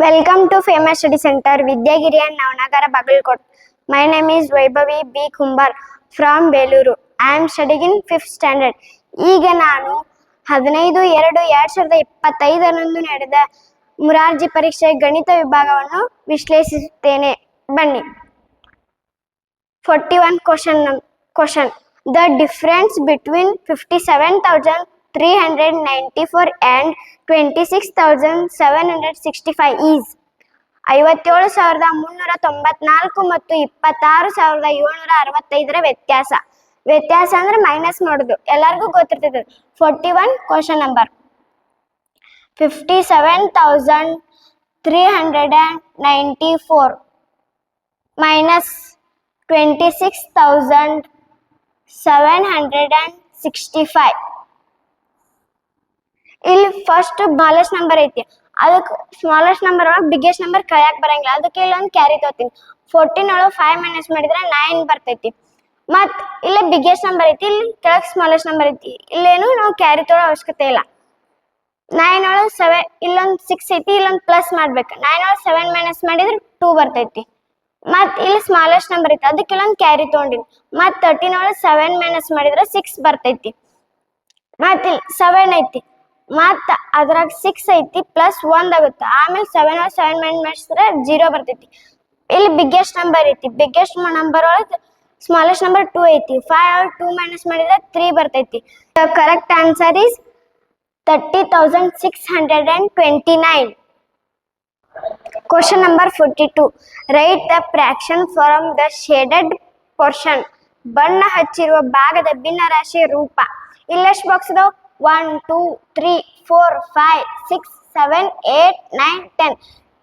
Welcome to Famous Study Center, Vidyagiri and Navanagara Bagalkot. My name is Vaibhavi B. Kumbar from Beluru. I am studying in 5th standard. ಈಗ ನಾನು ಹದಿನೈದು ಎರಡು ಎರಡ್ ಸಾವಿರದ ಇಪ್ಪತ್ತೈದರಂದು ನಡೆದ ಮುರಾರ್ಜಿ ಪರೀಕ್ಷೆ ಗಣಿತ ವಿಭಾಗವನ್ನು ವಿಶ್ಲೇಷಿಸುತ್ತೇನೆ ಬನ್ನಿ forty one question question the difference between fifty seven thousand three hundred ninety four and twenty six thousand seven hundred sixty five is ಐವತ್ತೇಳು ಸಾವಿರದ ಮುನ್ನೂರ ತೊಂಬತ್ನಾಲ್ಕು ಮತ್ತು ಇಪ್ಪತ್ತಾರು ಸಾವಿರದ ಏಳ್ನೂರ ಅರವತ್ತೈದರ ವ್ಯತ್ಯಾಸ. ವ್ಯತ್ಯಾಸ ಅಂದ್ರೆ ಮೈನಸ್ ಮಾಡೋದು. ಎಲ್ಲರಿಗೂ ಗೊತ್ತಿರ್ತದೆ. Forty one question number fifty seven thousand three hundred and ninety four minus twenty six thousand seven hundred and sixty five ಇಲ್ಲಿ ಫಸ್ಟ್ ಸ್ಮಾಲೆಸ್ಟ್ ನಂಬರ್ ಐತಿ. ಅದಕ್ಕೆ ಸ್ಮಾಲೆಸ್ಟ್ ನಂಬರ್ ಒಳಗೆ ಬಿಗ್ಗೆಸ್ಟ್ ನಂಬರ್ ಕಳ್ಯಾಕ್ ಬರಂಗಿಲ್ಲ. ಅದಕ್ಕೆ ಇಲ್ಲೊಂದು ಕ್ಯಾರಿ ತಗೋತೀನಿ. ಫೋರ್ಟೀನ್ ಒಳಗೆ ಫೈವ್ ಮೈನಸ್ ಮಾಡಿದ್ರೆ ನೈನ್ ಬರ್ತೈತಿ. ಮತ್ ಇಲ್ಲೇ ಬಿಗ್ಗೆಸ್ಟ್ ನಂಬರ್ ಐತಿ. ಇಲ್ಲಿ ಕೆಳಗೆ ಸ್ಮಾಲೆಸ್ಟ್ ನಂಬರ್ ಐತಿ. ಇಲ್ಲೇನು ನಾವು ಕ್ಯಾರಿ ತೊಗೊಳೋ ಅವಶ್ಯಕತೆ ಇಲ್ಲ. ನೈನ್ ಒಳಗೆ ಸೆವೆನ್ ಇಲ್ಲೊಂದು ಸಿಕ್ಸ್ ಐತಿ, ಇಲ್ಲೊಂದು ಪ್ಲಸ್ ಮಾಡ್ಬೇಕು. ನೈನ್ ಒಳಗೆ ಸೆವೆನ್ ಮೈನಸ್ ಮಾಡಿದ್ರೆ ಟೂ ಬರ್ತೈತಿ. ಮತ್ ಇಲ್ಲಿ ಸ್ಮಾಲೆಸ್ಟ್ ನಂಬರ್ ಐತಿ. ಅದಕ್ಕೆ ಇಲ್ಲೊಂದು ಕ್ಯಾರಿ ತೊಗೊಂಡಿನಿ. ಮತ್ ತರ್ಟೀನ್ ಒಳಗೆ ಸೆವೆನ್ ಮೈನಸ್ ಮಾಡಿದ್ರೆ ಸಿಕ್ಸ್ ಬರ್ತೈತಿ. ಮತ್ ಇಲ್ಲಿ ಸೆವೆನ್ ಐತಿ. ಮತ್ ಅದ್ರಾಗ ಸಿಕ್ಸ್ ಐತಿ ಪ್ಲಸ್ ಒಂದ್ ಆಗುತ್ತೆ. ಆಮೇಲೆ ಸೆವೆನ್ ಆರ್ ಸೆವೆನ್ ಮೈನ್ ಮಾಡಿಸಿದ್ರೆ ಜೀರೋ ಬರ್ತೈತಿ. ಇಲ್ಲಿ ಬಿಗ್ಗೆಸ್ಟ್ ನಂಬರ್ ಐತಿ. ಬಿಗ್ಗೆಸ್ಟ್ ನಂಬರ್ ಒಳಗೆ ಸ್ಮಾಲೆಸ್ಟ್ ನಂಬರ್ ಟೂ ಐತಿ. ಫೈವ್ ಅವರ್ ಟೂ ಮೈನಸ್ ಮಾಡಿದ್ರೆ ತ್ರೀ ಬರ್ತೈತಿ. Correct answer is thirty thousand six hundred and twenty nine question number forty two write the fraction from the shaded portion ಬಣ್ಣ ಹಚ್ಚಿರುವ ಭಾಗದ ಭಿನ್ನ ರಾಶಿ ರೂಪ ಇಲ್ಲೆಷ್ಟು ಬಾಕ್ಸ್ ಇದಾವ? One, two, three, four, five, six, seven, eight, nine, ten.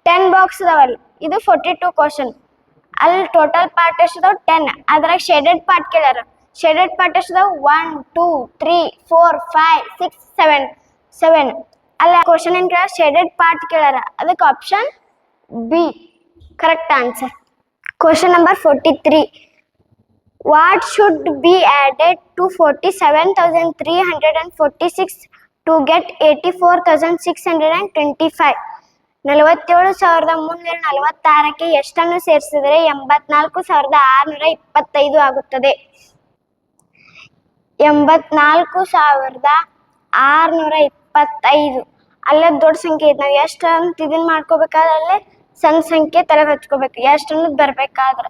Ten box ಅದಾವಲ್ಲಿ ಇದು forty two question. ಅಲ್ಲಿ ಟೋಟಲ್ ಪಾರ್ಟ್ ಎಷ್ಟು ಟೆನ್. ಅದ್ರಾಗ ಶೇಡೆಡ್ ಪಾರ್ಟ್ ಕೇಳ್ಯಾರ. ಶೇಡೆಡ್ ಪಾರ್ಟ್ ಎಷ್ಟು ಇದಾವ? One, two, three, four, five, six, seven. Seven. ಅಲ್ಲಿ, question ಏನು ಕೇಳ ಶೇಡೆಡ್ ಪಾರ್ಟ್ ಕೇಳ್ಯಾರ. ಅದಕ್ಕೆ option B. Correct answer question number forty three get eighty four thousand six hundred and twenty five? ನಲವತ್ತೇಳು ಸಾವಿರದ ಮುನ್ನೂರ ನಲವತ್ತಾರಕ್ಕೆ ಎಷ್ಟನ್ನು ಸೇರಿಸಿದರೆ ಎಂಬತ್ನಾಲ್ಕು ಸಾವಿರದ ಆರುನೂರ ಇಪ್ಪತ್ತೈದು ಆಗುತ್ತದೆ? ಎಂಬತ್ನಾಲ್ಕು ಸಾವಿರದ ಆರುನೂರ ಇಪ್ಪತ್ತೈದು. ಅಲ್ಲೇ ದೊಡ್ಡ ಸಂಖ್ಯೆ ಇದೆ. ನಾವು ಎಷ್ಟು ಅಂತ ಇದನ್ನ ಮಾಡ್ಕೋಬೇಕಾದ್ರೆ ಅಲ್ಲೇ ಸಣ್ಣ ಸಂಖ್ಯೆ ತಲೆಗೆ ಹಚ್ಕೋಬೇಕು. ಎಷ್ಟು ಅನ್ನೋದು ಬರ್ಬೇಕಾದ್ರೆ.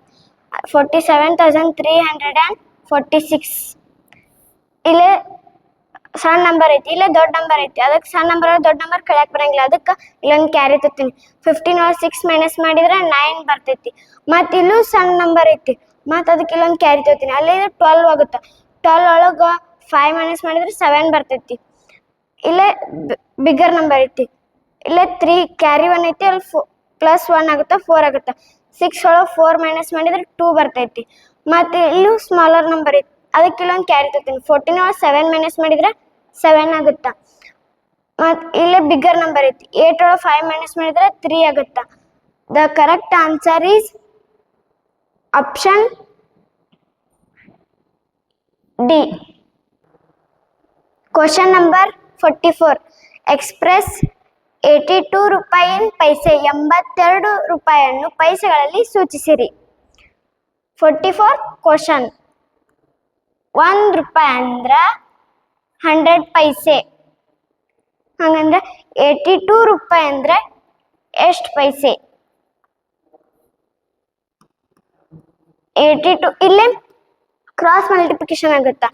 Forty seven thousand three hundred and forty six ಇಲ್ಲೇ ಸಣ್ಣ ನಂಬರ್ ಐತಿ, ಇಲ್ಲೇ ದೊಡ್ಡ ನಂಬರ್ ಐತಿ. ಅದಕ್ಕೆ ಸಣ್ಣ ನಂಬರ್ ದೊಡ್ಡ ನಂಬರ್ ಕಳ್ಯಾಕ್ ಬರಂಗಿಲ್ಲ. ಅದಕ್ಕೆ ಇಲ್ಲೊಂದು ಕ್ಯಾರಿ ತತ್ತೀನಿ ಫಿಫ್ಟೀನ್ ಒಳಗೆ ಸಿಕ್ಸ್ ಮೈನಸ್ ಮಾಡಿದ್ರೆ ನೈನ್ ಬರ್ತೈತಿ. ಮತ್ತು ಇಲ್ಲೂ ಸಣ್ಣ ನಂಬರ್ ಐತಿ. ಮತ್ತು ಅದಕ್ಕೆ ಇಲ್ಲೊಂದು ಕ್ಯಾರಿ ತೋತೀನಿ ಅಲ್ಲೇ ಟ್ವೆಲ್ವ್ ಆಗುತ್ತೆ ಟ್ವೆಲ್ ಒಳಗೆ ಫೈವ್ ಮೈನಸ್ ಮಾಡಿದ್ರೆ ಸೆವೆನ್ ಬರ್ತೈತಿ. ಇಲ್ಲೇ ಬಿಗ್ಗರ್ ನಂಬರ್ ಐತಿ. ಇಲ್ಲೇ ತ್ರೀ ಕ್ಯಾರಿ ಒನ್ ಐತಿ, ಅಲ್ಲಿ ಫೋ ಪ್ಲಸ್ ಒನ್ ಆಗುತ್ತೆ ಫೋರ್ ಆಗುತ್ತೆ. ಸಿಕ್ಸ್ ಒಳಗೆ ಫೋರ್ ಮೈನಸ್ ಮಾಡಿದ್ರೆ ಟೂ ಬರ್ತೈತಿ. ಮತ್ತು ಇಲ್ಲೂ ಸ್ಮಾಲರ್ ನಂಬರ್ ಐತಿ. ಅದಕ್ಕೆ ಇಲ್ಲೊಂದು ಕ್ಯಾರಿ ತರ್ತೀನಿ ಫೋರ್ಟೀನ್ ಒಳಗೆ ಸೆವೆನ್ ಮೈನಸ್ ಮಾಡಿದ್ರೆ ಸೆವೆನ್ ಆಗುತ್ತಾ? ಮತ್ತು ಇಲ್ಲೇ ಬಿಗ್ಗರ್ ನಂಬರ್ ಐತಿ. ಏಟ್ ಒಳಗೆ ಫೈವ್ ಮೈನಸ್ ಮಾಡಿದ್ರೆ ತ್ರೀ ಆಗುತ್ತಾ? The correct answer is option D question number forty four express eighty two ರೂಪಾಯಿ ಪೈಸೆ, ಎಂಬತ್ತೆರಡು ರೂಪಾಯಿಯನ್ನು ಪೈಸೆಗಳಲ್ಲಿ ಸೂಚಿಸಿರಿ. Forty four question. ಒಂದು ರೂಪಾಯಿ ಅಂದ್ರೆ ಹಂಡ್ರೆಡ್ ಪೈಸೆ. ಹಂಗಂದ್ರೆ ಏಟಿ ಟೂ ರೂಪಾಯಿ ಅಂದ್ರೆ ಎಷ್ಟು ಪೈಸೆ? ಏಟಿ ಟು, ಇಲ್ಲಿ ಕ್ರಾಸ್ ಮಲ್ಟಿಪ್ಲಿಕೇಶನ್ ಆಗುತ್ತಾ?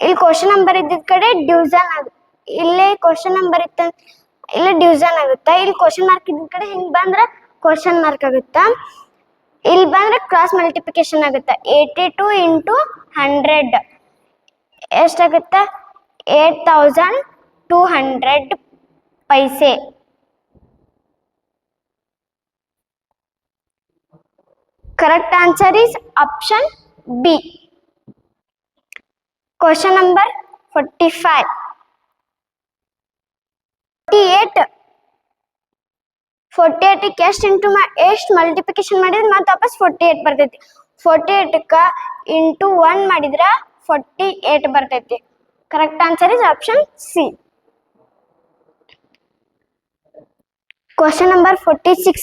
ಇಲ್ಲಿ ಕ್ವಶನ್ ನಂಬರ್ ಇದ್ದಿದ್ದ ಕಡೆ ಡ್ಯೂಸನ್ ಆಗ ಇಲ್ಲೇ ಕ್ವಶನ್ ನಂಬರ್ ಇತ್ತ ಇಲ್ಲೇ ಡಿವಿಷನ್ ಆಗುತ್ತೆ? ಇಲ್ಲಿ ಕ್ವಶನ್ ಮಾರ್ಕ್ ಇದ್ ಕಡೆ ಹಿಂಗ್ ಬಂದ್ರೆ ಕ್ವಶನ್ ಮಾರ್ಕ್ ಆಗುತ್ತೆ? ಇಲ್ಲಿ ಬಂದ್ರೆ ಕ್ರಾಸ್ ಮಲ್ಟಿಪ್ಲಿಕೇಶನ್ ಆಗುತ್ತೆ? ಏಯ್ಟಿ ಟು ಇಂಟು ಹಂಡ್ರೆಡ್ ಎಷ್ಟಾಗುತ್ತೆ? Eight thousand two hundred paise. Correct answer is option B question number forty five forty eight forty ಏಟಿಗೆ ಎಷ್ಟು ಇಂಟು ಮಾ ಎಷ್ಟು ಮಲ್ಟಿಪ್ಲಿಕೇಶನ್ ಮಾಡಿದ್ರೆ ಮತ್ತೆ ವಾಪಸ್ ಫೋರ್ಟಿ ಏಟ್ ಬರ್ತೈತಿ. ಫೋರ್ಟಿ ಏಟಕ್ಕೆ ಇಂಟು ಒನ್ ಮಾಡಿದ್ರೆ ಫೋರ್ಟಿ ಏಟ್ ಬರ್ತೈತಿ. Correct answer is option C Question number 46.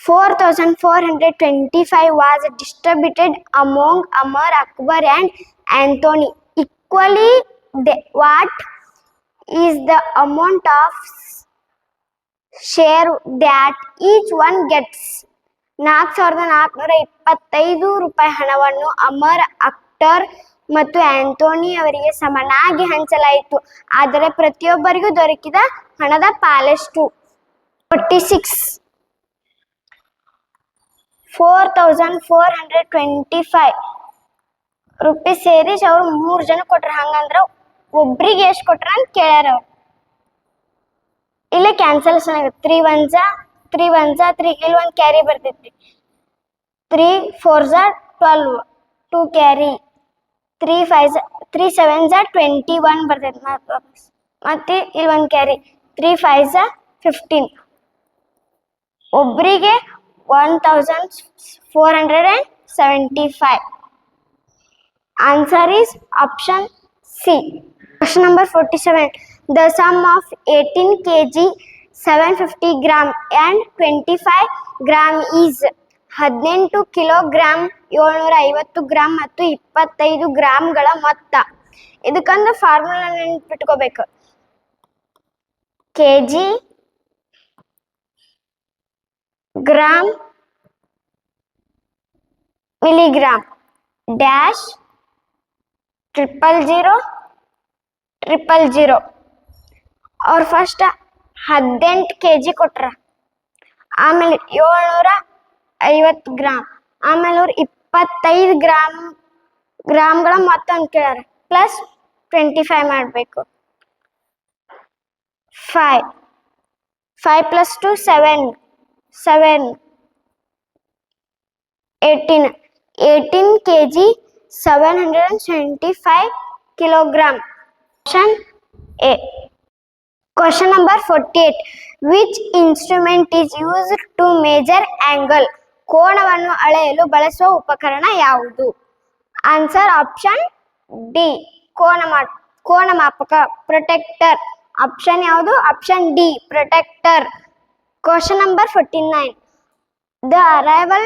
4,425 was distributed among Amar Akbar and Anthony equally the what? Is the amount of share that each one gets? ನಾಲ್ಕು ಸಾವಿರದ ನಾಲ್ಕುನೂರ ಇಪ್ಪತ್ತೈದು ರೂಪಾಯಿ ಹಣವನ್ನು ಅಮರ್ ಅಕ್ಟರ್ ಮತ್ತು ಆಂಟೋನಿ ಅವರಿಗೆ ಸಮನಾಗಿ ಹಂಚಲಾಯಿತು. ಆದರೆ ಪ್ರತಿಯೊಬ್ಬರಿಗೂ ದೊರಕಿದ ಹಣದ ಪಾಲೆಷ್ಟು forty six. Four thousand four hundred twenty five. Rupees ಸೇರಿಸಿ ಅವ್ರು ಮೂರು ಜನ ಕೊಟ್ರು. ಹಂಗಂದ್ರ ಒಬ್ರಿಗೆ ಎಷ್ಟು ಕೊಟ್ರ ಅಂತ ಕೇಳ್ಯಾರ ಅವ್ರು. ಇಲ್ಲೇ ಕ್ಯಾನ್ಸಲೇಷನ್ ಆಗುತ್ತೆ. Three one three one three ಇಲ್ಲಿ ಒಂದು ಕ್ಯಾರಿ ಬರ್ತೈತಿ ತ್ರೀ ಫೋರ್ ಜಾ twelve two carry three five three seven ಜಾ ಟ್ವೆಂಟಿ ಒನ್ ಬರ್ತೈತಿ ಮತ್ತೆ ಮತ್ತೆ ಇಲ್ಲಿ ಒಂದು ಕ್ಯಾರಿ ತ್ರೀ ಫೈವ್ ಫಿಫ್ಟೀನ್ ಒಬ್ಬರಿಗೆ one thousand four hundred and seventy five answer is option C number forty seven the sum of eighteen K G seven fifty gram and twenty five gram is ಹದಿನೆಂಟು kilogram ಏಳ್ನೂರ ಐವತ್ತು gram ಮತ್ತು ಇಪ್ಪತ್ತೈದು ಗ್ರಾಮ್ಗಳ ಮೊತ್ತ. ಇದಕ್ಕಂದು formula ನೆನ್ಪಿಟ್ಕೋಬೇಕು. K G gram milligram dash triple zero triple zero ಅವ್ರು first ಹದಿನೆಂಟು ಕೆ ಜಿ ಕೊಟ್ರ. ಆಮೇಲೆ ಏಳ್ನೂರ ಐವತ್ತು ಗ್ರಾಮ್ ಆಮೇಲೆ ಅವ್ರು ಇಪ್ಪತ್ತೈದು ಗ್ರಾಮ್ ಗ್ರಾಮ್ಗಳ ಮೊತ್ತ ಅಂತ ಕೇಳ್ಯಾರ. ಪ್ಲಸ್ ಟ್ವೆಂಟಿ ಫೈವ್ ಮಾಡಬೇಕು. Five five plus two seven seven eighteen eighteen K G seven hundred and seventy five kilogram A question number forty eight which instrument is used to measure angle ಕೋಣವನ್ನು ಅಳೆಯಲು ಬಳಸುವ ಉಪಕರಣ ಯಾವುದು? Answer option D ಮಾ, ಕೋನ ಮಾಪಕ protractor option ಯಾವುದು? Option D protractor question number forty nine the arrival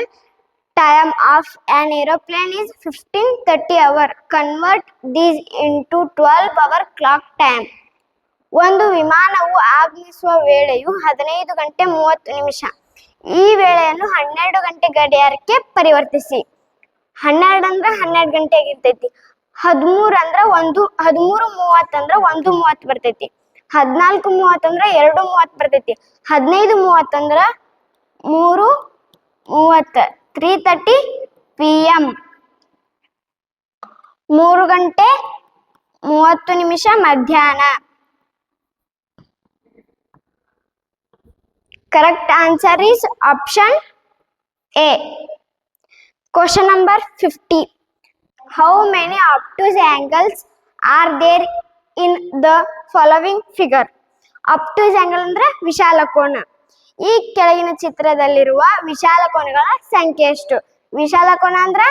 time of an aeroplane is 1530 hour. Convert these into 12 hour clock time. ಒಂದು ವಿಮಾನವು ಆಗಮಿಸುವ ವೇಳೆಯು ಹದಿನೈದು ಗಂಟೆ ಮೂವತ್ತು ನಿಮಿಷ. ಈ ವೇಳೆಯನ್ನು ಹನ್ನೆರಡು ಗಂಟೆ ಗಡಿಯಾರಕ್ಕೆ ಪರಿವರ್ತಿಸಿ. ಹನ್ನೆರಡು ಅಂದ್ರೆ ಹನ್ನೆರಡು ಗಂಟೆ ಆಗಿರ್ತೈತಿ ಹದಿಮೂರು ಅಂದ್ರೆ ಒಂದು, ಹದಿಮೂರು ಮೂವತ್ತು ಒಂದು ಮೂವತ್ತು ಬರ್ತೈತಿ. ಹದಿನಾಲ್ಕು ಮೂವತ್ತು ಎರಡು ಮೂವತ್ತು ಬರ್ತೈತಿ. ಹದಿನೈದು ಮೂವತ್ತು ಮೂರು ಮೂವತ್ತು. ತ್ರೀ ತರ್ಟಿ ಪಿ ಎಂ ಮೂರು ಗಂಟೆ ಮೂವತ್ತು ನಿಮಿಷ ಮಧ್ಯಾಹ್ನ correct answer is option A question number fifty how many obtuse angles are there in the following figure obtuse angle ಅಂದ್ರೆ ವಿಶಾಲ ಕೋನ ಈ ಕೆಳಗಿನ ಚಿತ್ರದಲ್ಲಿರುವ ವಿಶಾಲ ಕೋನಗಳ ಸಂಖ್ಯೆ ಎಷ್ಟು? ವಿಶಾಲ ಕೋನ ಅಂದ್ರ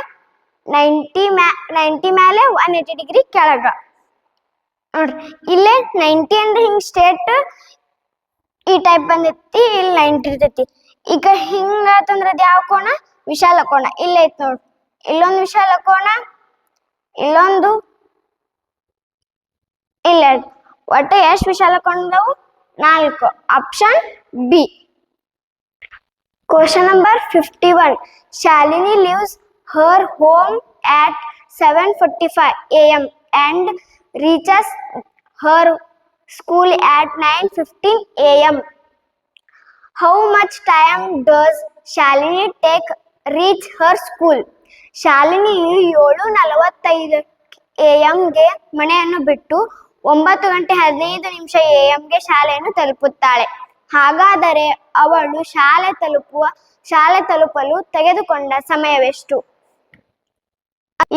ನೈಂಟಿ ಮ್ಯಾ ನೈಂಟಿ ಮೇಲೆ ಒನ್ ಏಟಿ ಡಿಗ್ರಿ ಕೆಳಗ. ನೋಡ್ರಿ, ಇಲ್ಲೇ ನೈಂಟಿ ಅಂದ್ರೆ ಹಿಂಗ್ ಸ್ಟೇಟ್ ಈ ಟೈಪ್ ಬಂದೈತಿ, ಇಲ್ಲಿ ನೈಂಟಿ ಇರ್ತೈತಿ. ಈಗ ಹಿಂಗ ಅದು ಯಾವ ಕೋಣ? ವಿಶಾಲ ಕೋಣ. ಇಲ್ಲೇ ಐತ್ ನೋಡ್ರಿ. ಇಲ್ಲೊಂದು ವಿಶಾಲ ಕೋಣ, ಇಲ್ಲೊಂದು ಇಲ್ಲ ಒಟ್ಟು ಎಷ್ಟು ವಿಶಾಲ ಕೋಣದವು? ನಾಲ್ಕು. Option B Question number 51. Shalini leaves her home at 7:45 a.m. and reaches her school at 9:15 a.m. How much time does Shalini take reach her school? ಶಾಲಿನಿಯು ಏಳು ನಲವತ್ತೈದು ಎ ಎಂಗೆ ಮನೆಯನ್ನು ಬಿಟ್ಟು ಒಂಬತ್ತು ಗಂಟೆ ಹದಿನೈದು ನಿಮಿಷ ಎ ಎಂಗೆ ಶಾಲೆಯನ್ನು ತಲುಪುತ್ತಾಳೆ ಹಾಗಾದರೆ ಅವಳು ಶಾಲೆ ತಲುಪುವ, ಶಾಲೆ ತಲುಪಲು ತೆಗೆದುಕೊಂಡ ಸಮಯವೆಷ್ಟು?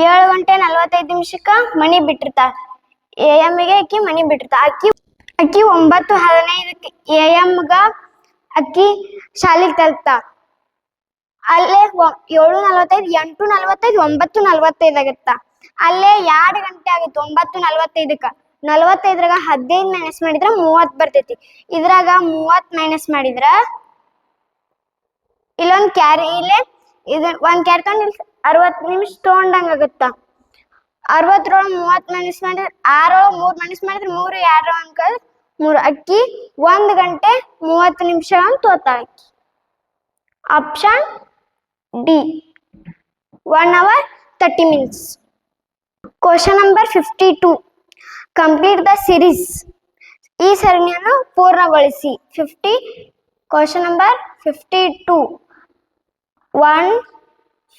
ಏಳು ಗಂಟೆ ನಲವತ್ತೈದು ನಿಮಿಷಕ್ಕ ಮಣಿ ಬಿಟ್ಟಿರ್ತಾಳ. ಎ ಎಮ್ಗೆ ಅಕ್ಕಿ ಮಣಿ ಬಿಟ್ಟಿರ್ತಾಳ. ಅಕ್ಕಿ ಅಕ್ಕಿ ಒಂಬತ್ತು ಹದಿನೈದಕ್ಕೆ ಎ ಎಮ್ಗ ಅಕ್ಕಿ ಶಾಲೆಗೆ ತಲುಪ್ತಾಳ. ಅಲ್ಲೇ ಏಳು ನಲವತ್ತೈದು, ಎಂಟು ನಲವತ್ತೈದು, ಒಂಬತ್ತು ನಲವತ್ತೈದು ಆಗತ್ತ? ಅಲ್ಲೇ ಎರಡು ಗಂಟೆ ಆಗಿತ್ತು? ಒಂಬತ್ತು ನಲವತ್ತೈದಕ್ಕ. ನಲವತ್ತೈದ್ರಾಗ ಹದಿನೈದು ಮೈನಸ್ ಮಾಡಿದ್ರ ಮೂವತ್ ಬರ್ತೈತಿ. ಇದ್ರಾಗ ಮೂವತ್ ಮೈನಸ್ ಮಾಡಿದ್ರ ಇಲ್ಲೊಂದ್ ಕ್ಯಾರಿ ಇಲ್ಲೇ ಇದು ಒಂದ್ ಕ್ಯಾರಿ ತಗೊಂಡ್ ಇಲ್ಲಿ ಅರವತ್ತು ನಿಮಿಷ ತಗೊಂಡಂಗ ಆಗುತ್ತ. ಅರವತ್ತರೊಳ ಮೂವತ್ ಮೈನಸ್ ಮಾಡಿದ್ರೆ ಆರೊಳಗೆ ಮೂರ್ ಮೈನಸ್ ಮಾಡಿದ್ರೆ ಮೂರು ಎರಡು ಅಂಕ ಮೂರು. ಅಕ್ಕಿ ಒಂದ್ ಗಂಟೆ ಮೂವತ್ತು ನಿಮಿಷ ಅಂತ ತೋತಾಳ ಅಕ್ಕಿ. Option D one hour thirty minutes question number fifty two complete the series ಈ ಸರಣಿಯನ್ನು ಪೂರ್ಣಗೊಳಿಸಿ. Fifty question number fifty two one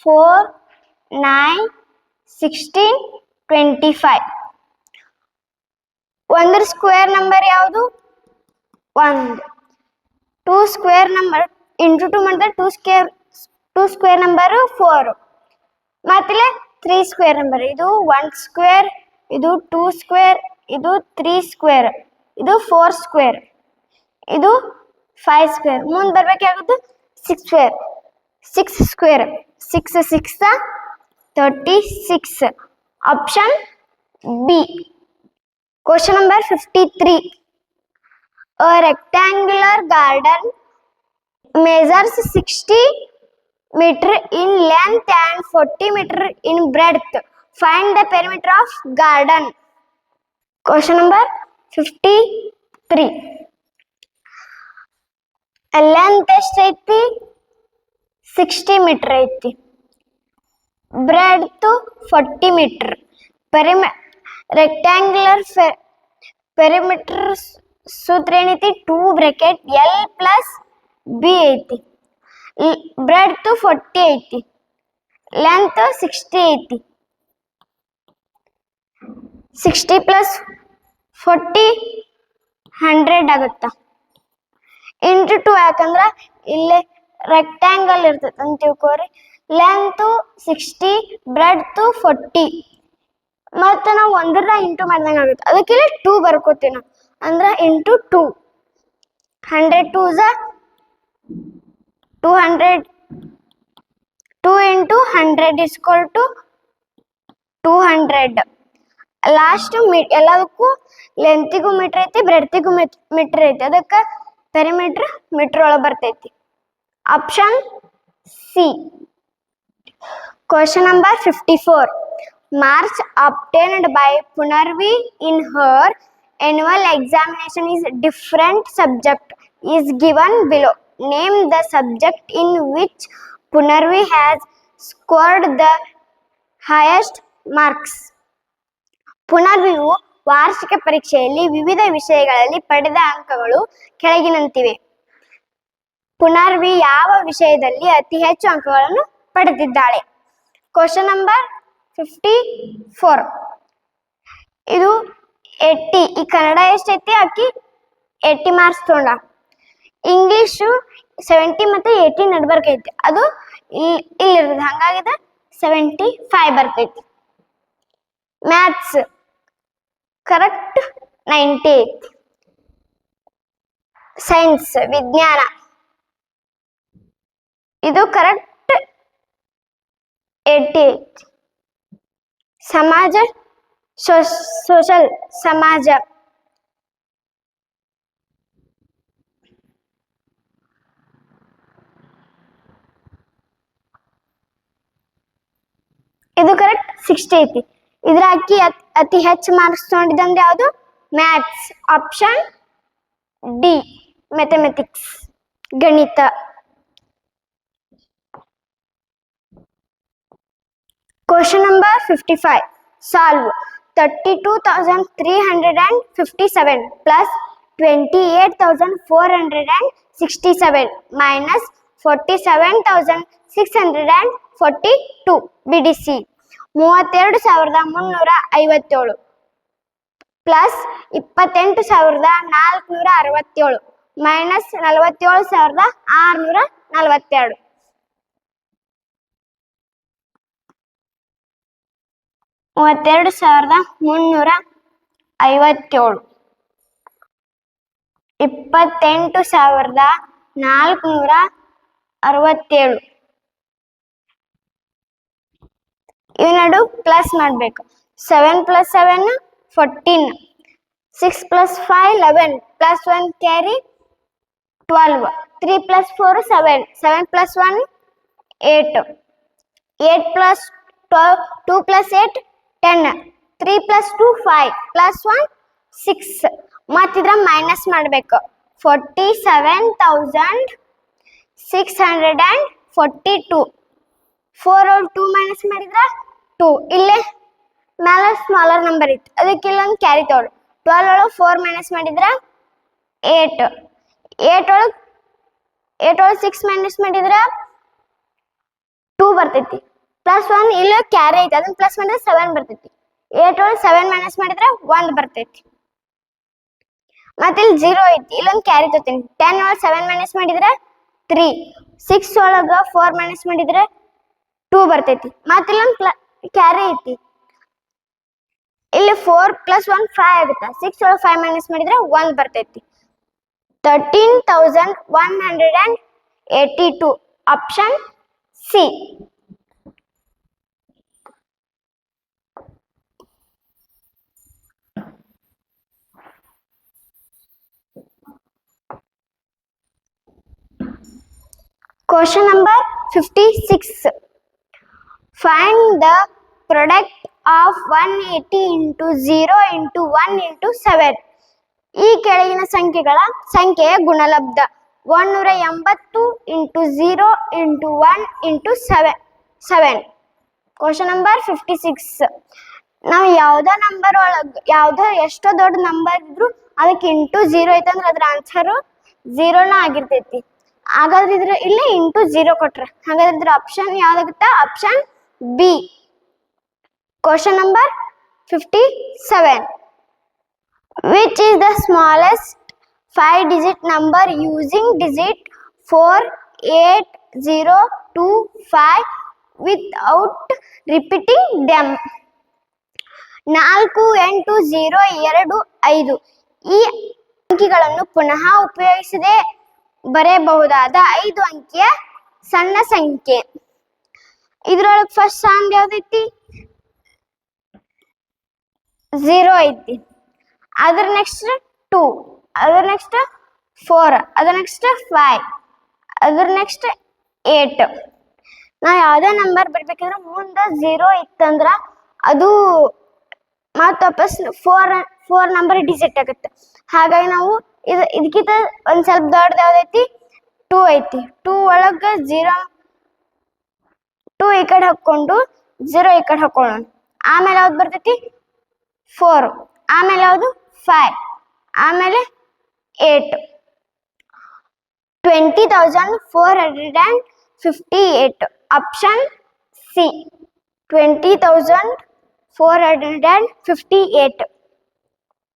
four nine sixteen twenty five ಒಂದ್ರ ಸ್ಕ್ವೇರ್ ನಂಬರ್ ಯಾವುದು? ಒಂದು. Two square number into two ಮಾಡಿದ್ರೆ two square two square number four ಮತ್ತಿಲ್ಲ three square number ಇದು one square ಇದು two square ಇದು three square ಇದು four square ಇದು five square ಮುಂದೆ ಬರ್ಬೇಕಾಗುತ್ತೆ six square six square six six thirty six option B question number fifty three A rectangular garden measures 60 meter in length and 40 meter in breadth. Find the perimeter of garden. Question number 53. Length ಎಷ್ಟೈತಿ sixty metre ಐತಿ breadth forty metre ಪೆರಿಮ rectangular perimeter ಸೂತ್ರ ಏನೈತಿ two bracket L plus B ಐತಿ breadth forty ಐತಿ length sixty ಐತಿ sixty plus forty hundred ಆಗುತ್ತಾ? Into two ಯಾಕಂದ್ರೆ ಇಲ್ಲೇ ರೆಕ್ಟ್ಯಾಂಗಲ್ ಇರ್ತೈತೆ ಅಂತ ತಿಳ್ಕೊರಿ ಲೆಂತು ಸಿಕ್ಸ್ಟಿ ಬ್ರೆಡ್ತು ಫೋರ್ಟಿ ಮತ್ತು ನಾವು ಒಂದರ ಇಂಟು ಮಾಡ್ದಂಗೆ ಆಗುತ್ತೆ. ಅದಕ್ಕೆ ಟೂ ಬರ್ಕೋತೀವಿ ನಾವು. ಅಂದ್ರೆ into two. Hundred two ಝ two hundred two into hundred is equal to two hundred last me ಎಲ್ಲದಕ್ಕೂ ಲೆಂತಿಗೂ ಮೀಟ್ರ್ ಐತಿ ಬ್ರೆಡ್ತಿಗೂ ಮೀಟ್ರ್ ಐತಿ ಅದಕ್ಕೆ ಪೆರಿಮೀಟ್ರ್ ಮೀಟ್ರ್ ಒಳಗೆ ಬರ್ತೈತಿ option C question number fifty four marks obtained by Punarvi in her annual examination is different subject is given below. Name the subject in which Punarvi has scored the highest marks. ಪುನರ್ವಿವು ವಾರ್ಷಿಕ ಪರೀಕ್ಷೆಯಲ್ಲಿ ವಿವಿಧ ವಿಷಯಗಳಲ್ಲಿ ಪಡೆದ ಅಂಕಗಳು ಕೆಳಗಿನಂತಿವೆ. ಪುನರ್ವಿ ಯಾವ ವಿಷಯದಲ್ಲಿ ಅತಿ ಹೆಚ್ಚು ಅಂಕಗಳನ್ನು ಪಡೆದಿದ್ದಾಳೆ? ಕ್ವಶನ್ ನಂಬರ್ ಫಿಫ್ಟಿ ಫೋರ್ ಇದು ಎಟ್ಟಿ. ಈ ಕನ್ನಡ ಎಷ್ಟೈತಿ ಅಕ್ಕಿ? ಏಟಿ ಮಾರ್ಕ್ಸ್ ತೊಗೊಂಡ. ಇಂಗ್ಲೀಷು ಸೆವೆಂಟಿ ಮತ್ತು ಏಯ್ಟಿ ನಡ್ಬರ್ಕ್ ಐತಿ. ಅದು ಇಲ್ಲಿ ಇಲ್ಲಿರ್ತದೆ. ಹಂಗಾಗಿದೆ ಸೆವೆಂಟಿ ಫೈವ್ ಬರ್ತೈತಿ. ಮ್ಯಾಥ್ಸ್ ಕರೆಕ್ಟ್ ನೈಂಟಿ ಐತಿ ಸೈನ್ಸ್ ವಿಜ್ಞಾನ ಇದು ಕರೆಕ್ಟ್ ಏಯ್ಟಿ ಐತಿ ಸಮಾಜ ಸೋಷಲ್ ಸಮಾಜ. ಇದು ಕರೆಕ್ಟ್ ಸಿಕ್ಸ್ಟಿ ಐತಿ ಇದ್ರ ಅಕ್ಕಿ ಅತ್- ಅತಿ ಹೆಚ್ಚು ಮಾರ್ಕ್ಸ್ ತಗೊಂಡಿದ್ದಂದ್ರೆ ಯಾವುದು ಮ್ಯಾಥ್ಸ್ ಆಪ್ಷನ್ ಡಿ ಮ್ಯಾಥಮೆಟಿಕ್ಸ್ ಗಣಿತ Question number 55. Solve 32,357 plus 28,467 minus 47,642 BDC. ಮೂವತ್ತೆರಡು ಸಾವಿರದ ಮುನ್ನೂರ ಐವತ್ತೇಳು. ಪ್ಲಸ್ ಇಪ್ಪತ್ತೆಂಟು ಸಾವಿರದ ನಾಲ್ಕುನೂರ ಅರವತ್ತೇಳು. ಮೈನಸ್ ನಲವತ್ತೇಳು ಸಾವಿರದ ಆರುನೂರ ನಲವತ್ತೆರಡು. ಮೂವತ್ತೆರಡು ಸಾವಿರದ ಮುನ್ನೂರ ಐವತ್ತೇಳು. ಇಪ್ಪತ್ತೆಂಟು ಸಾವಿರದ ನಾಲ್ಕುನೂರ ಅರವತ್ತೇಳು. ಇವು ನಡು ಪ್ಲಸ್ ಮಾಡಬೇಕು. Seven plus seven fourteen six plus five eleven plus one carry twelve three plus four seven seven plus one eight eight plus twelve two plus eight ten three plus two five plus one six ಮತ್ತಿದ್ರ minus ಮಾಡಬೇಕು. Forty seven thousand six hundred and forty two four ಅವ್ರು two minus ಮಾಡಿದ್ರೆ two ಇಲ್ಲೇ ಮೇಲೆ smaller number ಇತ್ತು. ಅದಕ್ಕೆ ಇಲ್ಲೊಂದು carry ತಗೊಳ್ಳಿ twelve ಒಳಗೆ ಫೋರ್ ಮೈನಸ್ ಮಾಡಿದ್ರೆ ಏಟ್ ಏಟ್ ಒಳಗೆ ಏಟ್ ಒಳಗೆ ಸಿಕ್ಸ್ ಮೈನಸ್ ಮಾಡಿದ್ರೆ ಟೂ ಬರ್ತೈತಿ. ಪ್ಲಸ್ ಒನ್ ಇಲ್ಲೇ ಕ್ಯಾರಿ ಐತಿ. ಅದನ್ನ ಪ್ಲಸ್ ಮಾಡಿದ್ರೆ ಸೆವೆನ್ ಬರ್ತೈತಿ. ಏಟ್ ಒಳಗೆ ಸೆವೆನ್ ಮೈನಸ್ ಮಾಡಿದ್ರೆ ಒಂದು ಬರ್ತೈತಿ. ಮತ್ತೆ ಇಲ್ಲಿ ಜೀರೋ ಐತಿ ಇಲ್ಲೊಂದು ಕ್ಯಾರಿ ತೋತೀನಿ. ಟೆನ್ ಒಳಗೆ ಸೆವೆನ್ ಮೈನಸ್ ಮಾಡಿದ್ರೆ ತ್ರೀ ಸಿಕ್ಸ್ ಒಳಗೆ ಫೋರ್ ಮೈನಸ್ ಮಾಡಿದ್ರೆ ಟೂ ಬರ್ತೈತಿ. ಮತ್ತೆ ಇಲ್ಲೊಂದು ಪ್ಲ ಕ್ಯಾರಿ ಐತಿ. ಇಲ್ಲಿ ಫೋರ್ ಪ್ಲಸ್ ಒನ್ ಫೈವ್ ಆಗುತ್ತೆ? ಸಿಕ್ಸ್ ಒಳಗೆ ಫೈವ್ ಮೈನಸ್ ಮಾಡಿದ್ರೆ ಒನ್ ಬರ್ತೈತಿ. Thirteen thousand one hundred and eighty two option C Question number 56. Find the product of 180 into 0 into 1 into 7. ಈ ಕೆಳಗಿನ ಸಂಖ್ಯೆಗಳ ಸಂಖ್ಯೆಯ ಗುಣಲಬ್ಧ. ಒಂದೂರ ಎಂಬತ್ತು into zero into one into seven seven question number fifty six ನಾವು ಯಾವುದೋ ನಂಬರ್ ಒಳಗೆ, ಯಾವುದೋ ಎಷ್ಟೋ ದೊಡ್ಡ ನಂಬರ್ ಇದ್ರು ಅದಕ್ಕೆ ಇಂಟು ಝೀರೋ ಐತಂದ್ರೆ ಅದ್ರ ಆನ್ಸರು ಝೀರೋನ ಆಗಿರ್ತೈತಿ. ಹಾಗಾದ್ರೆ ಇದ್ರ ಇಲ್ಲಿ ಇಂಟು ಝೀರೋ ಕೊಟ್ರೆ. ಹಾಗಾದ್ರೆ ಇದ್ರ option ಯಾವ್ದಾಗುತ್ತೆ? Option question number fifty seven which is the smallest five digit number using digit 4 8 0 2 5 without repeating them ನಾಲ್ಕು ಎಂಟು ಝೀರೋ ಎರಡು ಐದು ಈ ಅಂಕಿಗಳನ್ನು ಪುನಃ ಉಪಯೋಗಿಸದೆ ಬರೆಯಬಹುದಾದ ಐದು ಅಂಕಿಯ ಸಣ್ಣ ಸಂಖ್ಯೆ ಇದ್ರೊಳಗೆ ಫಸ್ಟ್ ಸಾಂಗ್ ಯಾವ್ದೈತಿ? ಝೀರೋ ಐತಿ. ಅದ್ರ ನೆಕ್ಸ್ಟ್ ಟೂ ಅದ್ರ ನೆಕ್ಸ್ಟ್ ಫೋರ್ ಅದ್ರ ನೆಕ್ಸ್ಟ್ ಫೈವ್ ಅದ್ರ ನೆಕ್ಸ್ಟ್ ಏಟ್ ನಾ ಯಾವುದೇ ನಂಬರ್ ಬರ್ಬೇಕಂದ್ರೆ ಮುಂದೆ ಝೀರೋ ಇತ್ತಂದ್ರ ಅದು ಮತ್ತೆ ವಾಪಸ್ ಫೋರ್ ಫೋರ್ ನಂಬರ್ ಡಿಜಿಟ್ ಆಗುತ್ತೆ. ಹಾಗಾಗಿ ನಾವು ಇದು ಇದಕ್ಕಿಂತ ಒಂದು ಸ್ವಲ್ಪ ದೊಡ್ಡದು ಯಾವ್ದೈತಿ? ಟೂ ಐತಿ. ಟೂ ಒಳಗೆ ಝೀರೋ ಟೂ ಈ ಕಡೆ ಹಾಕ್ಕೊಂಡು ಝೀರೋ ಈ ಕಡೆ ಹಾಕೊಳ್ಳೋಣ ಆಮೇಲೆ ಯಾವ್ದು ಬರ್ತೈತಿ ಫೋರ್ ಆಮೇಲೆ ಯಾವುದು ಫೈವ್ ಆಮೇಲೆ eight twenty thousand four hundred and fifty eight option C twenty thousand four hundred and fifty eight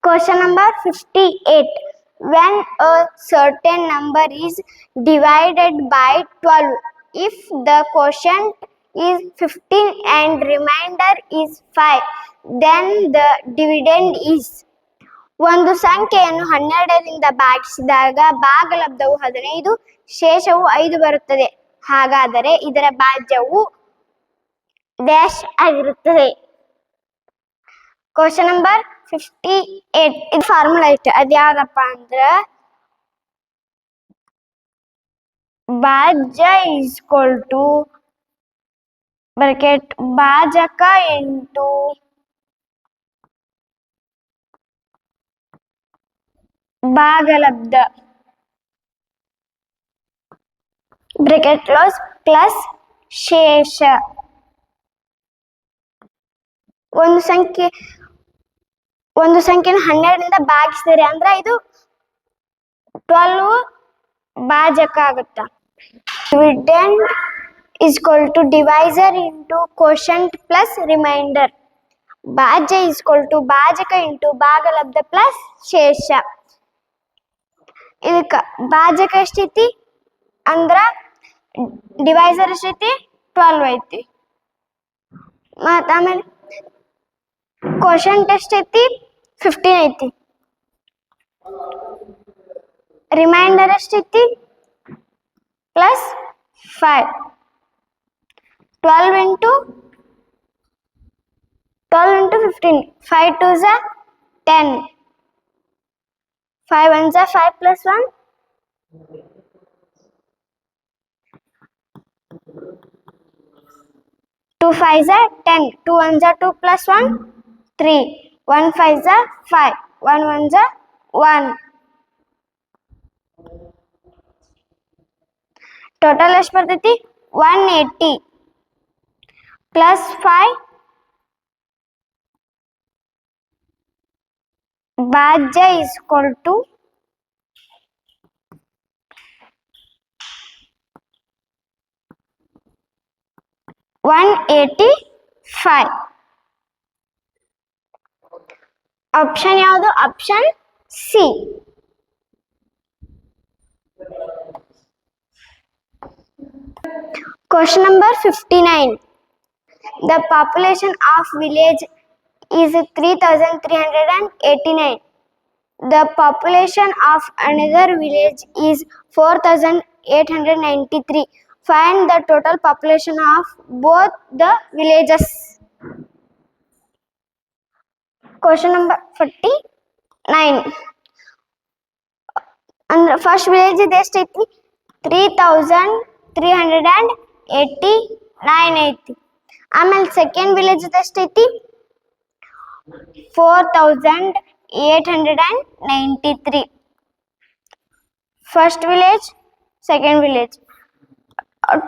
Question number 58. When a certain number is divided by 12, if the quotient is 15 and remainder is 5, then the dividend is ಒಂದು ಸಂಖ್ಯೆಯನ್ನು ಹನ್ನೆರಡರಿಂದ ಭಾಗಿಸಿದಾಗ ಭಾಗಲಬ್ಧವು ಹದಿನೈದು ಶೇಷವು ಐದು ಬರುತ್ತದೆ. ಹಾಗಾದರೆ ಇದರ ಭಾಜ್ಯವು ಡ್ಯಾಶ್ ಆಗಿರುತ್ತದೆ. ಕ್ವಶನ್ ನಂಬರ್ ಫಿಫ್ಟಿ ಏಟ್ ಇದು ಫಾರ್ಮುಲಾ ಇತ್ತು ಅದು ಅಂದ್ರೆ ಭಾಜ್ಯ ಟು ಬ್ರಕೆಟ್ ಭಾಜಕ ಎಂಟು ಭಾಗಲಬ್ಧ ಬ್ರಕೆಟ್ ಕ್ಲೋಸ್ ಪ್ಲಸ್ ಶೇಷ ಒಂದು ಸಂಖ್ಯೆ, ಒಂದು ಸಂಖ್ಯೆನ ಹನ್ನೆರಡರಿಂದ ಭಾಗಿಸಿದರೆ ಅಂದ್ರೆ ಇದು ಟ್ವೆಲ್ವ್ ಭಾಜಕ ಆಗುತ್ತ? Dividend is equal to divisor into quotient plus remainder ಭಾಜ್ಯ is equal to ಭಾಜಕ ಇಂಟು ಭಾಗಲಬ್ಧ ಪ್ಲಸ್ ಶೇಷ ಇದಕ್ಕ ಭಾಜಕ ಎಷ್ಟೈತಿ ಅಂದ್ರ ಡಿವೈಸರ್ ಎಷ್ಟೈತಿ ಟ್ವೆಲ್ವ್ ಐತಿ ಮತ್ತ ಆಮೇಲೆ ಕ್ವಶಂಟ್ ಎಷ್ಟೈತಿ ಫಿಫ್ಟೀನ್ ಐತಿ ರಿಮೈಂಡರ್ ಎಷ್ಟೈತಿ plus five twelve into twelve into fifteen five two ಝ ten five one Jha five plus one two five Jha ten two one Jha two plus one three one five Jha five one one ಝಾ one total ಎಷ್ಟು ಬರ್ತೈತಿ one eighty plus five ಭಾಜ್ಯ is equal to one eighty five option ಯಾವುದು option C Question number 59. The population of village is 3,389. The population of another village is 4,893. Find the total population of both the villages. Question number 49. And the first village they state 3,389. ಆಮೇಲೆ second village ಎಷ್ಟೈತಿ? Four thousand eight hundred and ninety three first village second village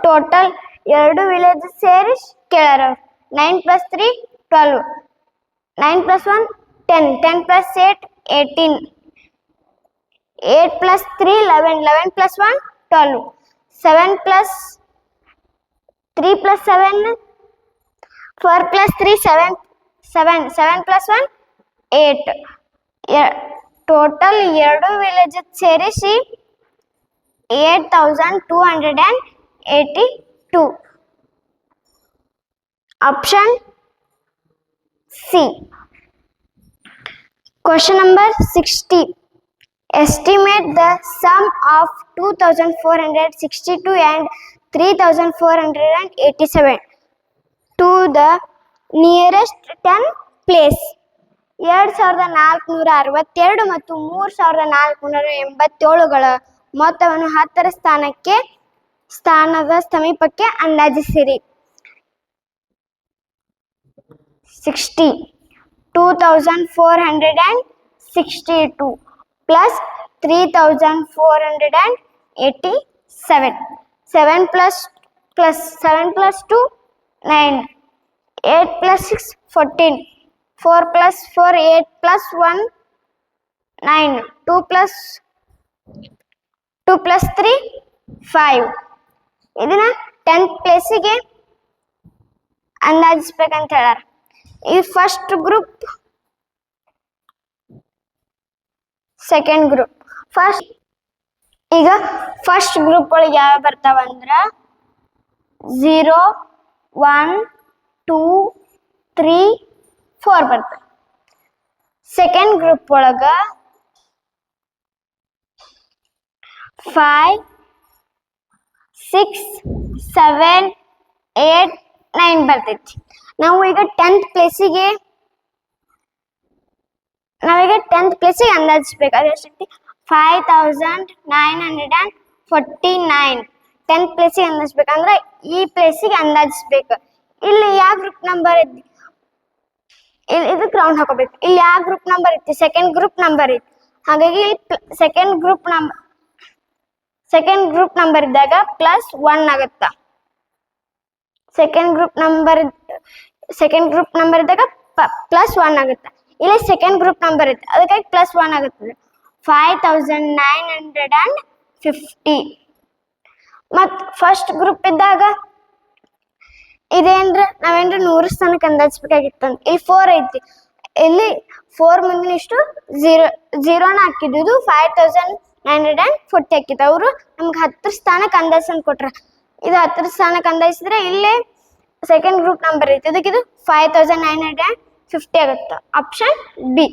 total ಎರಡು village ಸೇರಿ ಅವ್ರು nine plus three twelve nine plus one ten ten plus eight eighteen eight plus three eleven eleven plus one twelve seven plus three plus seven four plus three seven seven seven plus one eight total ಎರಡು village ಸೇರಿಸಿ eight thousand two hundred and eighty two option C Question number 60. Estimate the sum of 2462 and 3487 to the nearest 10 place. ಎರಡು ಸಾವಿರದ ನಾಲ್ಕುನೂರ ಅರವತ್ತೆರಡು ಮತ್ತು ಮೂರು ಸಾವಿರದ ನಾಲ್ಕುನೂರ ಎಂಬತ್ತೇಳುಗಳ ಮೊತ್ತವನ್ನು ಹತ್ತರ ಸ್ಥಾನಕ್ಕೆ, ಸ್ಥಾನದ ಸಮೀಪಕ್ಕೆ ಅಂದಾಜಿಸಿರಿ sixty two thousand four hundred and sixty two plus three thousand four hundred and eighty seven seven plus plus seven plus two nine, eight plus six, fourteen. Four plus four, eight plus one, nine. Two plus two plus three, five. ಇದನ್ನ tenth ಪ್ಲೇಸಿಗೆ ಅಂದಾಜಿಸ್ಬೇಕಂತ ಹೇಳಾರ ಈ first group second group first ಈಗ first group ಒಳಗೆ ಯಾವ ಬರ್ತಾವ ಅಂದ್ರೆ zero one, two, three, four ಬರ್ತವೆ ಸೆಕೆಂಡ್ ಗ್ರೂಪ್ ಒಳಗೆ five six seven eight nine ಬರ್ತೈತಿ. ನಾವು ಈಗ ಟೆಂತ್ ಪ್ಲೇಸಿಗೆ ನಾವೀಗ ಟೆಂತ್ ಪ್ಲೇಸಿಗೆ ಅಂದಾಜಿಸ್ಬೇಕು. ಅದು ಎಷ್ಟೈತಿ five thousand nine hundred and forty nine tenth ಪ್ಲೇಸಿಗೆ ಅಂದಾಜಿಸ್ಬೇಕಂದ್ರೆ ಈ ಪ್ಲೇಸಿಗೆ ಅಂದಾಜಿಸ್ಬೇಕು. ಇಲ್ಲಿ ಯಾವ ಗ್ರೂಪ್ ನಂಬರ್ ಇಲ್ಲಿ ಇದಕ್ಕೆ ರೌಂಡ್ ಹಾಕೋಬೇಕು. ಇಲ್ಲಿ ಯಾವ ಗ್ರೂಪ್ ನಂಬರ್ ಐತಿ ಸೆಕೆಂಡ್ ಗ್ರೂಪ್ ನಂಬರ್ ಐತಿ ಹಾಗಾಗಿ second group number second group number ಇದ್ದಾಗ ಪ್ಲಸ್ ಒನ್ ಆಗುತ್ತಾ? Second group number second group number ಇದ್ದಾಗ ಪ್ಲಸ್ ಒನ್ ಆಗುತ್ತೆ? ಇಲ್ಲಿ ಸೆಕೆಂಡ್ ಗ್ರೂಪ್ ನಂಬರ್ ಇತ್ತು. ಅದಕ್ಕಾಗಿ ಪ್ಲಸ್ ಒನ್ ಆಗುತ್ತದೆ. Five thousand nine hundred and fifty ಮತ್ತು ಫಸ್ಟ್ ಗ್ರೂಪ್ ಇದ್ದಾಗ ಇದೇನ್ರ ನಾವೇನ್ರ ನೂರು ಸ್ಥಾನಕ್ಕೆ ಅಂದಾಜಿಸ್ಬೇಕಾಗಿತ್ತು ಅಂತ ಇಲ್ಲಿ ಫೋರ್ ಐತಿ. ಇಲ್ಲಿ ಫೋರ್ ಮುಂದಿನ ಇಷ್ಟು ಝೀರೋ ಝೀರೋನ ಹಾಕಿದ್ದು five thousand nine hundred and forty ಹಾಕಿತ್ತು. ಅವರು ನಮ್ಗೆ ಹತ್ತರ ಸ್ಥಾನಕ್ಕೆ ಅಂದಾಜ್ ಅಂತ ಕೊಟ್ರ. ಇದು ಹತ್ತರ ಸ್ಥಾನಕ್ಕೆ ಅಂದಾಜಿಸಿದ್ರೆ ಇಲ್ಲೇ ಸೆಕೆಂಡ್ ಗ್ರೂಪ್ ನಂಬರ್ ಐತಿ. ಅದಕ್ಕೆ ಇದು five thousand nine hundred and fifty ಆಗುತ್ತೆ. ಆಪ್ಷನ್ ಬಿ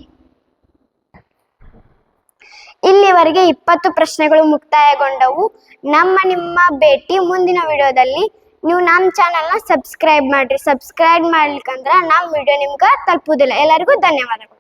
ಇಲ್ಲಿವರೆಗೆ ಇಪ್ಪತ್ತು ಪ್ರಶ್ನೆಗಳು ಮುಕ್ತಾಯಗೊಂಡವು. ನಮ್ಮ ನಿಮ್ಮ ಭೇಟಿ ಮುಂದಿನ ವಿಡಿಯೋದಲ್ಲಿ. ನೀವು ನಮ್ಮ ಚಾನಲ್ನ ಸಬ್ಸ್ಕ್ರೈಬ್ ಮಾಡ್ರಿ. ಸಬ್ಸ್ಕ್ರೈಬ್ ಮಾಡ್ಲಿಕ್ಕಂದ್ರೆ ನಮ್ಮ ವಿಡಿಯೋ ನಿಮ್ಗೆ ತಲುಪುವುದಿಲ್ಲ. ಎಲ್ಲರಿಗೂ ಧನ್ಯವಾದಗಳು.